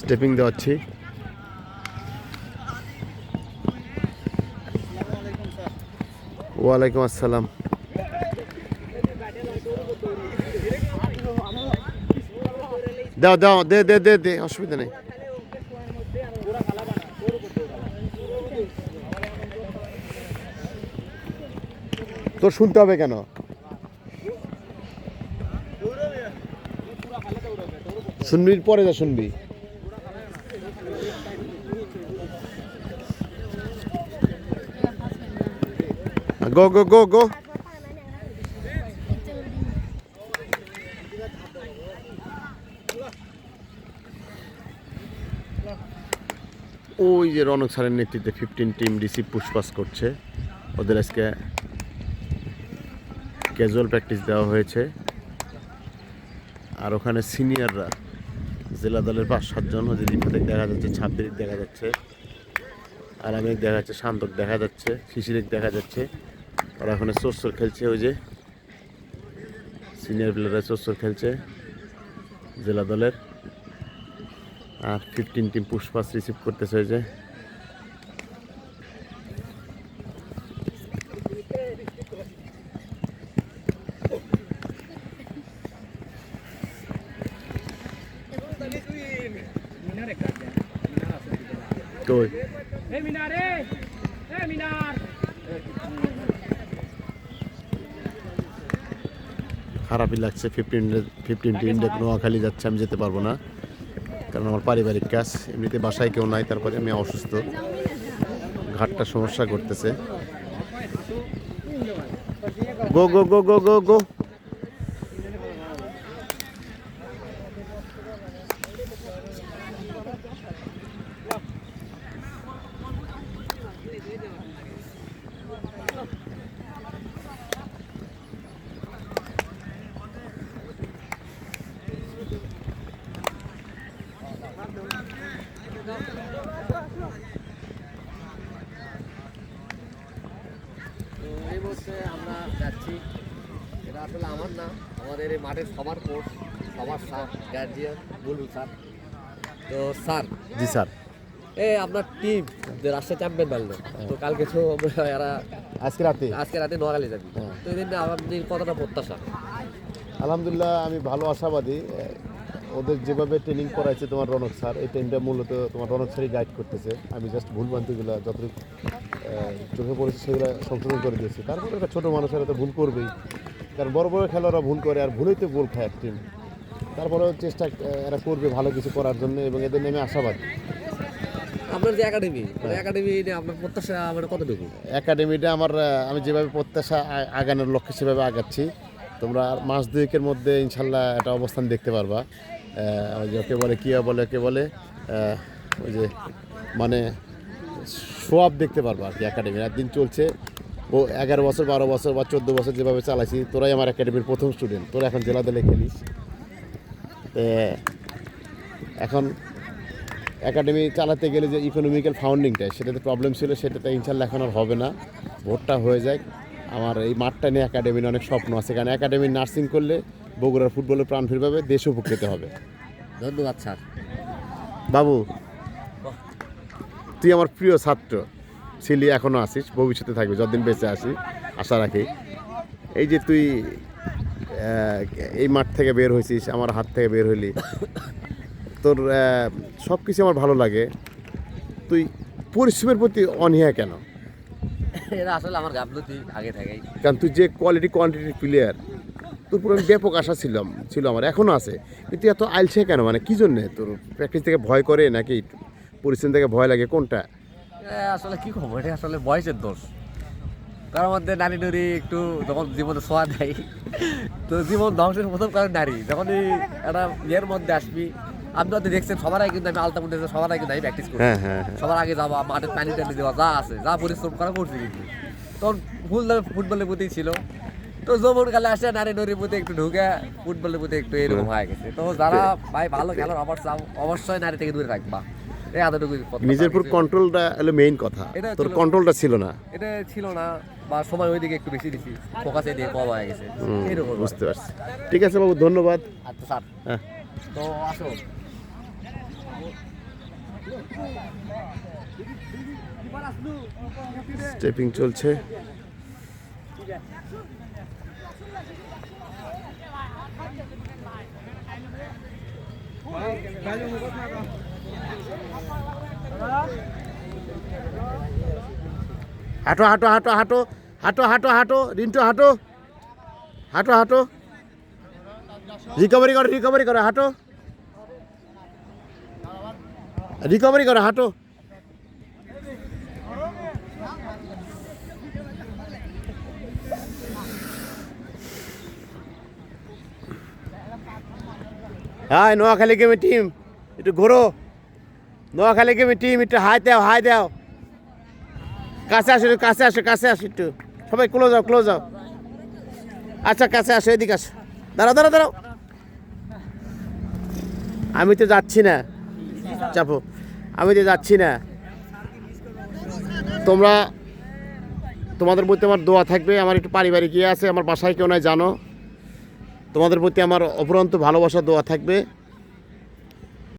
Stepping দেওয়াচ্ছি ওয়ালাইকুম আসসালাম দাও দাও, দে দে দে দে, অসুবিধা নেই। তোর শুনতে হবে কেন? শুনবি, পরে যা শুনবি। গো গো গো গো ওই যে রনক স্যারের নেতৃত্বে ফিফটিন টিম রিসিভ পুষ্পাস করছে। ওদের আজকে ক্যাজুয়াল প্র্যাকটিস দেওয়া হয়েছে। আর ওখানে সিনিয়ররা জেলা দলের পাঁচ সাতজন রিফাতেক দেখা যাচ্ছে ছাব্বিশ দেখা যাচ্ছে আরামেক দেখা যাচ্ছে, শান্তক দেখা যাচ্ছে শিশিরেক দেখা যাচ্ছে। ওরা ওখানে চোরচোর খেলছে ওই যে সিনিয়র প্লেয়াররা চোরচোর খেলছে জেলা দলের। আর ফিফটিন টিম পুষ্পাস রিসিভ করতেছে ওই যে। Minar, Minar! খারাপই লাগছে ফিফটিন ফিফটিন টিম নোয়াখালী যাচ্ছে আমি যেতে পারব না। কারণ আমার পারিবারিক কাজ এমনিতে বাসায় কেউ নাই তারপরে আমি অসুস্থ। ঘাটটা সমস্যা করতেছে। গো গো গো গো গো গো এই আমরা যাচ্ছি। এটা আসলে আমার না আমাদের এই মাঠের সবার কোচ সবার স্যার গার্জিয়ান বুলবুল স্যার। তো স্যার জি স্যার। এই আপনার টিম যে রাষ্ট্রীয় চ্যাম্পিয়ন পারল তো কালকে তো আমরা এরা আজকে রাতে? আজকে রাতে নোয়াখালী যাবি। হ্যাঁ। তো এই দিন কতটা প্রত্যাশা? আলহামদুলিল্লাহ আমি ভালো আশাবাদী। এ, ওদের যেভাবে ট্রেনিং করাইছে তোমার রনক স্যার এই ট্রেনটা মূলত তোমার রনক স্যারই গাইড করতেছে। আমি জাস্ট ভুলভ্রান্তিগুলো যতটুকু চোখে পড়েছে সেগুলো সংশোধন করে দিয়েছি। তারপরে একটা ছোটো মানুষেরা তো ভুল করবেই। কারণ বড় বড় খেলোয়াড়রা ভুল করে আর ভুলেই তো গোল খায় এক টিম তারপরেও চেষ্টা এরা করবে ভালো কিছু করার জন্য এবং এদের নেমে আশাবাদ। আপনার যে একাডেমি একাডেমি আপনার প্রত্যাশা মানে কতটুকু? একাডেমিটা আমার আমি যেভাবে প্রত্যাশা আগানোর লক্ষ্যে সেভাবে আগাচ্ছি। তোমরা আর মাস দুয়েকের মধ্যে ইনশাল্লাহ একটা অবস্থান দেখতে পারবা। আহ, ওই যে ওকে বলে কিয়া বলে ওকে বলে ওই যে মানে সোয়াব দেখতে পারব আর কি একাডেমির একদিন চলছে ও এগারো বছর বারো বছর বা চোদ্দ বছর যেভাবে চালাইছি তোরাই আমার একাডেমির প্রথম স্টুডেন্ট তোরা এখন জেলা দলে খেলিস এখন একাডেমি চালাতে গেলে যে ইকোনমিক্যাল ফাউন্ডিংটা সেটাতে প্রবলেম ছিল সেটাতে ইনশাল্লাহ এখন আর হবে না। ভোটটা হয়ে যায় আমার এই মাঠটা নিয়ে একাডেমির অনেক স্বপ্ন আছে কারণ একাডেমি নার্সিং করলে বগুড়ার ফুটবলের প্রাণ ফিরে পাবে দেশ উপকৃত হবে। ধন্যবাদ স্যার। বাবু তুই আমার প্রিয় ছাত্র। ছিলি এখনও আসিস ভবিষ্যতে থাকবি যতদিন বেঁচে আসি আশা রাখি। এই যে তুই এই মাঠ থেকে বের হয়েছিস আমার হাত থেকে বের হইলি তোর সব কিছু আমার ভালো লাগে। তুই পরিশ্রমের প্রতি অনীহা কেন? এটা আসলে আমার গাফলতি আগে থেকেই। কারণ তুই যে কোয়ালিটি কোয়ান্টিটির প্লেয়ার পুরো ব্যাপক আশা ছিলাম ছিল আমার এখনও আছে। কিন্তু এত আইলছে কেন? মানে কী জন্যে? তোর প্র্যাকটিস থেকে ভয় করে নাকি পরিশ্রম থেকে ভয় লাগে? কোনটা? আসলে কি খবর এটা আসলে বয়সের দোষ। মধ্যে নারী নারী একটু যখন জীবনে ছোঁয়া দেয় তো জীবন ধ্বংসের প্রথম কারণ নারী। যখনই একটা ইয়ের মধ্যে আসবি আপনি হয়তো দেখছেন সবার আগে কিন্তু আমি আলতা মুন্ডে সবার আগে কিন্তু আমি প্র্যাকটিস করি। হ্যাঁ হ্যাঁ হ্যাঁ। সবার আগে যাওয়া মাঠে পানি টানি দেওয়া যা আছে যা পরিশ্রম করা করছি কিন্তু। তখন ফুল ফুটবলের প্রতি ছিল। তো যৌবন কালে আসে নারী নারীর প্রতি একটু ঢুকে ফুটবলের প্রতি একটু এরকম হয়ে গেছে। তো যারা ভাই ভালো খেলার অবশ্য অবশ্যই নারী থেকে দূরে এতটুকু নিজের উপর কন্ট্রোলটা হলো মেইন কথা। এটা তোর কন্ট্রোলটা ছিল না। এটা ছিল না বা সময় ওইদিকে একটু বেশি দিছি ফোকাস এদিকে কম হয়ে গেছে। এরকম বুঝতে পারছি। ঠিক আছে বাবু ধন্যবাদ। আচ্ছা স্যার। হ্যাঁ। তো আসো। স্টেপিং চলছে। হাঁটো হাঁটো হাঁটো হাঁটো হাঁটো হাঁটো হাঁটো, রিন্টু, হাঁটো হাঁটো হাঁটো। রিকভারি করো রিকভারি করো, হাঁটো। রিকভারি করো, হাঁটো। হ্যাঁ নোয়াখালী গেমে টিম একটু ঘোরো। নোয়াখালী গেমে টিম একটু হাই দাও হাই দাও। কাছে আসো কাছে আসো কাছে আসো একটু। সবাই ক্লোজ যাও ক্লোজ যাও আচ্ছা কাছে আসো, এদিকে আসো। দাঁড়াও দাঁড়াও দাঁড়াও। আমি তো যাচ্ছি না। চাপো। আমি তো যাচ্ছি না। তোমরা, তোমাদের প্রতি আমার দোয়া থাকবে। আমার একটু পারিবারিক ইয়ে আছে, আমার বাসায় কেউ নাই, জানো। তোমাদের প্রতি আমার অপরন্ত ভালোবাসা দেওয়া থাকবে।